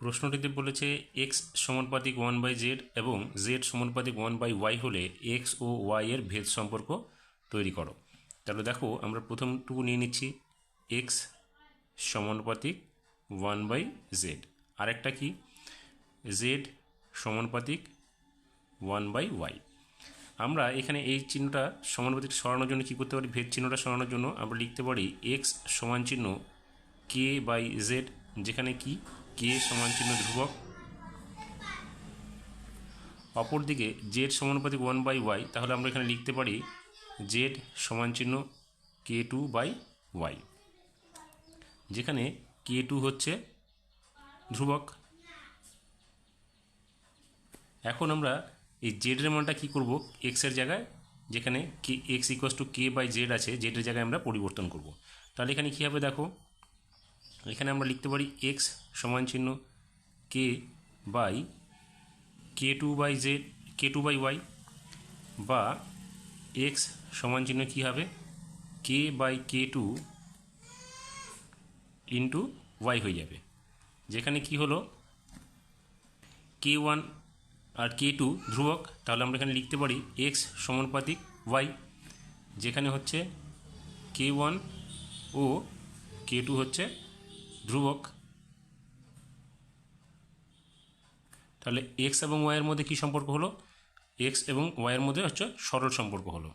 প্রশ্নটিতে বলেছে এক্স সমানুপাতিক one by Z এবং জেড সমানুপাতিক ওয়ান বাই ওয়াই হলে এক্স ও ওয়াই এর ভেদ সম্পর্ক তৈরি করো। তাহলে দেখো, আমরা প্রথমটুকু নিয়ে নিচ্ছি। এক্স সমানুপাতিক ওয়ান বাই জেড আরেকটা কি? জেড সমানুপাতিক ওয়ান বাই ওয়াই আমরা এখানে এই চিহ্নটা সমানুপাতিক সরানোর জন্য কী করতে পারি? ভেদ চিহ্নটা সরানোর জন্য আমরা লিখতে পারি এক্স সমান চিহ্ন কে বাই জেড যেখানে কি কে সমান চিহ্ন ধ্রুবক? অপরদিকে জেড সমানুপাতিক ওয়ান বাই ওয়াই তাহলে আমরা এখানে লিখতে পারি জেড সমান চিহ্ন কে টু বাই ওয়াই যেখানে কে টু হচ্ছে ধ্রুবক। এখন আমরা এই জেডের মানটা কী করব? এক্সের জায়গায়, যেখানে কে X equals to K by Z আছে জেডের জায়গায় আমরা পরিবর্তন করব। তাহলে এখানে কী হবে দেখো? এখানে আমরা লিখতে পারি এক্স সমান চিহ্ন K by K two by Z K two by Y বা এক্স সমান চিহ্ন কী হবে? K by K two into Y হয়ে যাবে। যেখানে কি হলো? কে ওয়ান আর কে টু ধ্রুবক। তাহলে আমরা এখানে লিখতে পারি এক্স সমানুপাতিক ওয়াই যেখানে হচ্ছে কে ওয়ান ও কে টু হচ্ছে ধ্রুবক। তাহলে এক্স এবং ওয়াইয়ের মধ্যে কী সম্পর্ক হলো? এক্স এবং ওয়াইয়ের মধ্যে হচ্ছে সরল সম্পর্ক হলো।